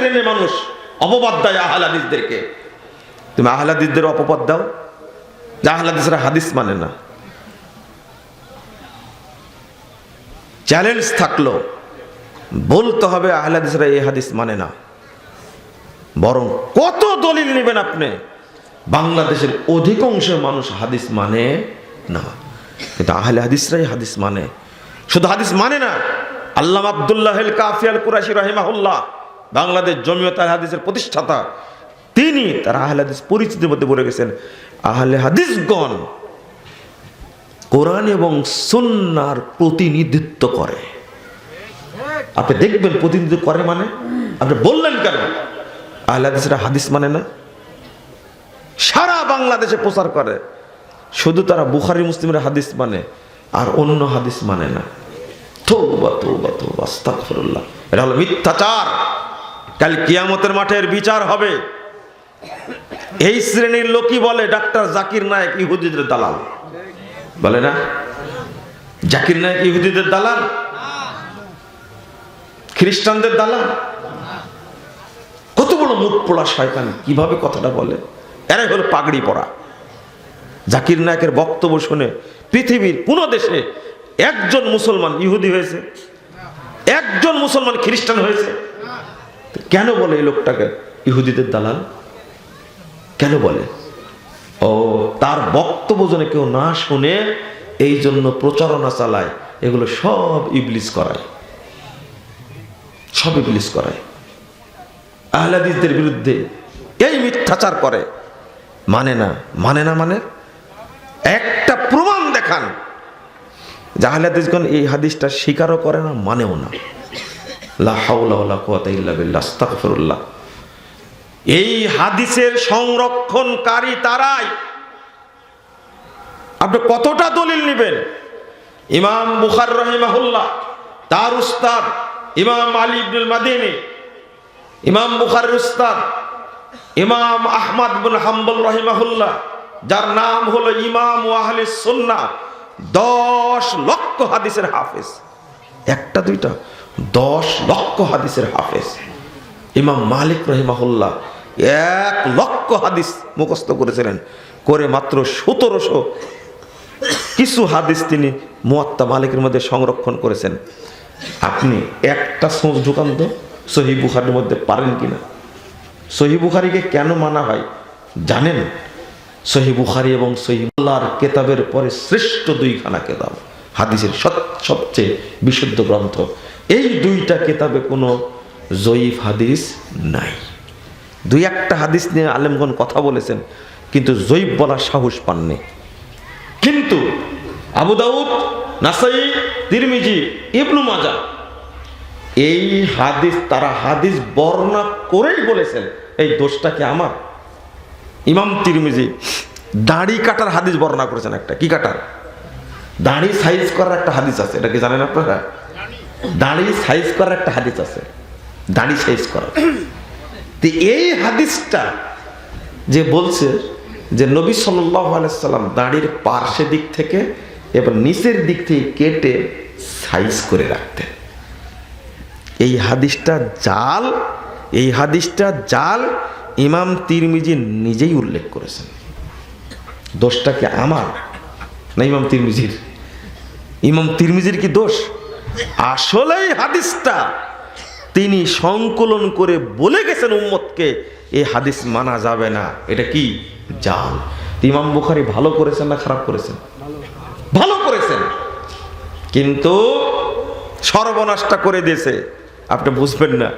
শ্রেণির মানুষ, অপবাদ দেয় আহলাদিসদেরকে। তুমি আহলাদিসদের অপবাদ দাও। আহলাদিসরা হাদিস মানে না। চ্যালেঞ্জ থাকল, বলতে হবে আহলাদিসরা এই হাদিস মানে না। বরং কত দলিল নেবেন আপনি? বাংলাদেশের অধিকাংশ মানুষ হাদিস মানে না। কিন্তু আহলে হাদিসরাই হাদিস মানে। শুধু হাদিস মানে না আল্লাহ আবদুল্লাহ কাফিয়াল কুরাশি রহিমাহুল্লাহ বাংলাদেশ জমিয়ত আল হাদিসের প্রতিষ্ঠাতা। তিনি তার আহলে হাদিস পরিচিতির মধ্যে বলে গেছেন, আহলে হাদিসগণ কোরআন এবং সুন্নার প্রতিনিধিত্ব করে। আপনি দেখবেন প্রতিনিধিত্ব করে মানে? আপনি বললেন কেন? আহলে হাদিসরা হাদিস মানে না? সারা বাংলাদেশে প্রচার করে। শুধু তারা বুখারি, মুসলিমের হাদিস মানে আর অন্য হাদিস মানে না। তৌবা তৌবা তৌবা, আস্তাগফিরুল্লাহ। এটা হলো মিথ্যাচার। কাল কিয়ামতের মাঠের বিচার হবে। এই শ্রেণির লোকই বলে, ডাক্তার জাকির নায়ক ইহুদিদের দালাল। বলে না? জাকির নায়ক ইহুদিদের দালাল? খ্রিস্টানদের দালাল? কত বড় মুখ পোড়া শয়তান, কীভাবে কথাটা বলে? এরাই হলো পাগড়ি পড়া জাকির নায়কের বক্তব্য শুনে পৃথিবীর কোনো দেশে একজন মুসলমান ইহুদি হয়েছে, একজন মুসলমান খ্রিস্টান হয়েছে। কেন বলে এই লোকটাকে? ইহুদিদের দালাল? কেন বলে? ও, তার বক্তব্য যেন কেউ না শুনে এই জন্য প্রচারণা চালায়, এগুলো সব ইবলিস করায়। সব ইবলিস করায়। আহলাদিসদের বিরুদ্ধে এই মিথ্যাচার করে। মানে না মানে না মানে? একটা প্রমাণ দেখান। যে আহলাদিসগণ এই হাদিসটা স্বীকারও করে না, মানেও না। এই হাদিসের সংরক্ষণকারী তারাই আপনি কতটা দলিল নেবেন? ইমাম বুখার রহিমাহুল্লাহ, তার উস্তাদ ইমাম আলী ইবনুল মাদিনী, ইমাম বুখার উস্তাদ ইমাম আহমদ বিন হাম্বল রহিমাহুল্লাহ, যার নাম হলো ইমাম ওয়াহলি সুন্না দশ লক্ষ হাদিসের হাফেজ। একটা, দুইটা। দশ লক্ষ হাদিসের হাফেজ। ইমাম মালিক রহিমাহুল্লাহ এক লক্ষ হাদিস মুখস্থ করেছিলেন, করে মাত্র সতেরোশো। কিছু হাদিস তিনি মুয়াত্তা মালিকের মধ্যে সংরক্ষণ করেছেন। আপনি একটা সোঁচ ঢুকান তো, সহি বুখারির মধ্যে পারেন কিনা? সহি বুখারিকে কেন মানা হয় জানেন? সহি বুখারি এবং সহি আল্লাহর কেতাবের পরে শ্রেষ্ঠ দুইখানা কেতাব, হাদিসের সব- সবচেয়ে বিশুদ্ধ গ্রন্থ। এই দুইটা কেতাবে কোনো জয়ীফ হাদিস নাই। দুই একটা হাদিস নিয়ে আলেমগণ কথা বলেছেন, কিন্তু জয়ীফ বলার সাহস পাননি। কিন্তু আবু দাউদ, নাসাই, তিরমিজি, ইবনু মাজা এই হাদিস, তারা হাদিস বর্ণনা করেই বলেছেন, এই দোষটা কি আমার? ইমাম তিরমিজি দাড়ি কাটার হাদিস বর্ণনা করেছেন একটা, কি কাটার? দাড়ি সাইজ করার একটা হাদিস আছে, এটা কি জানেন আপনারা? দাড়ি সাইজ করার একটা হাদিস আছে। দাড়ি সাইজ করা। তো এই হাদিসটা যে বলছে যে নবী সাল্লাম দাড়ির পার্শ্বের দিক থেকে এবার নিচের দিক থেকে কেটে সাইজ করে রাখতেন। এই হাদিসটা জাল, এই হাদিসটা জাল ইমাম তিরমিজি নিজেই উল্লেখ করেছেন। দোষটা কি আমার না ইমাম তিরমিজির? ইমাম তিরমিজির কি দোষ? আসলে হাদিসটা। তিনি সংকলন করে বলে গেছেন উম্মতকে এই হাদিস মানা যাবে না। এটা কি? জাল। ইমাম বুখারি ভালো করেছেন না খারাপ করেছেন? ভালো করেছেন। কিন্তু সর্বনাশটা করে দিয়েছে। আপনি বুঝবেন না।